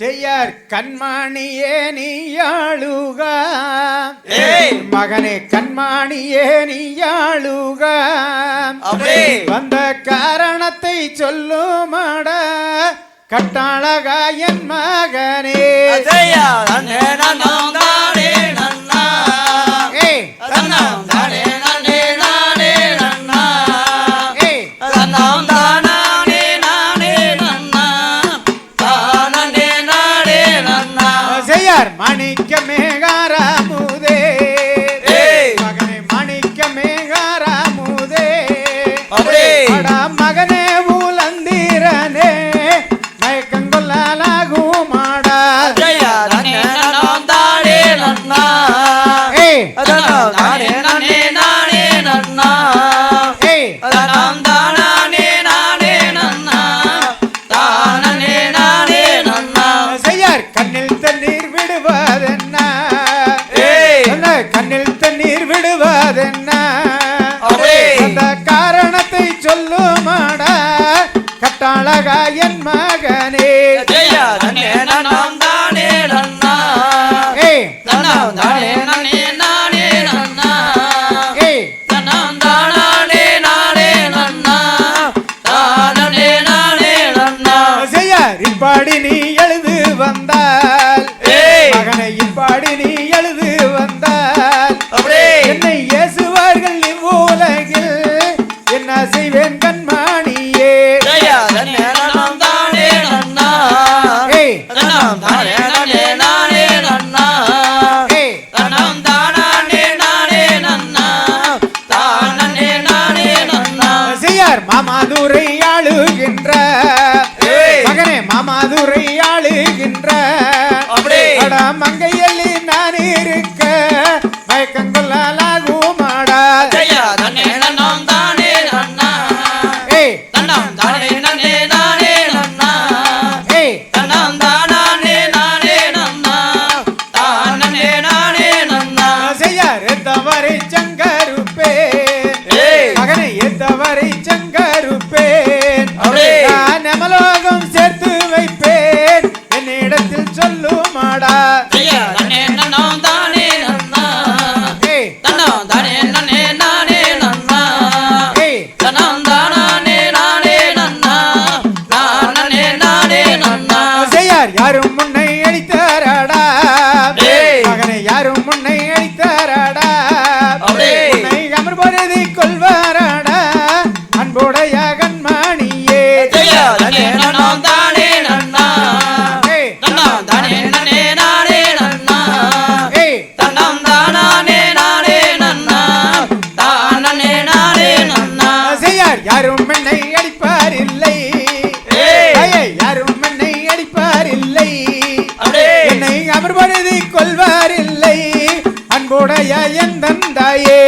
செய்யார் கண்மாணியே நீயாளுகா. மகனே கண்மாணியே நீயாளுகா. வந்த காரணத்தை சொல்லுமாடா. கட்டாளகா மகனே. மணிக்கமே அதென்ன அந்த காரணத்தை சொல்லுமாடா. கட்டாளகா என் மகனே. நான் தானே நன்னா. ஏய். நான் தானே நானே நீ. ஆளுகின்ற. மகனே மாமாதுரை ஆளுகின்ற. மங்கையல்லி நான் இருக்க. மயக்கங்கொல்லாகும் ஆடா. ஏய். தானே யாரும் என்னை அடிப்பார் இல்லை யாரும் என்னை அடிப்பார் இல்லை என்னை அவர் பருதி கொள்வார் இல்லை அன்போடைய என் தந்தாயே.